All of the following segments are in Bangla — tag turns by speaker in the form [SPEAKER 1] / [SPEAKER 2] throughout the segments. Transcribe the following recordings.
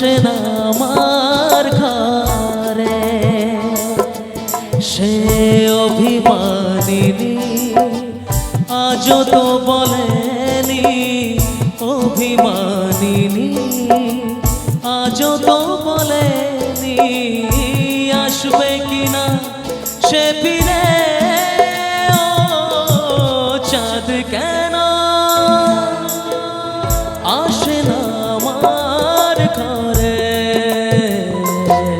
[SPEAKER 1] আসে না আমার ঘরে। সে অভিমানিনী, আজও তো বলেনি অভিমানিনী, আজও তো বলেনি আসবে কিনা সে ফিরে। ও চাঁদ কেন চাঁদ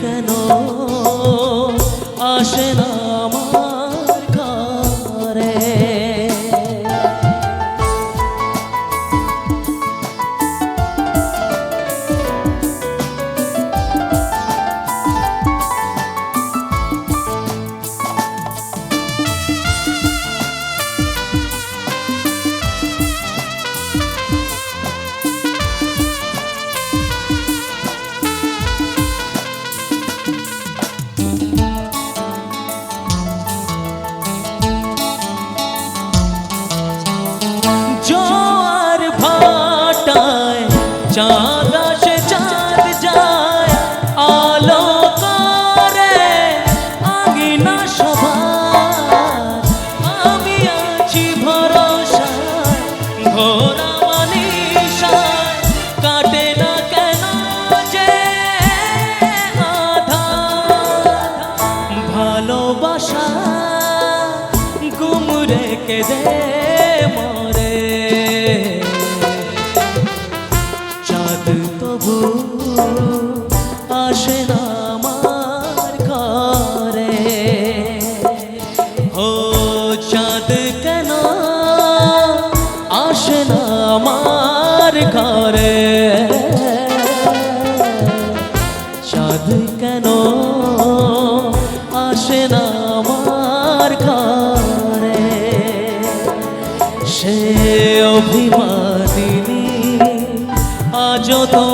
[SPEAKER 1] কেন আসে না গুমরে কে দে মরে। চাঁদ তবু আসে না আমার ঘরে। ও চাঁদ কেন আসে না আমার ঘরে? সে অভিমানিনী আজ তো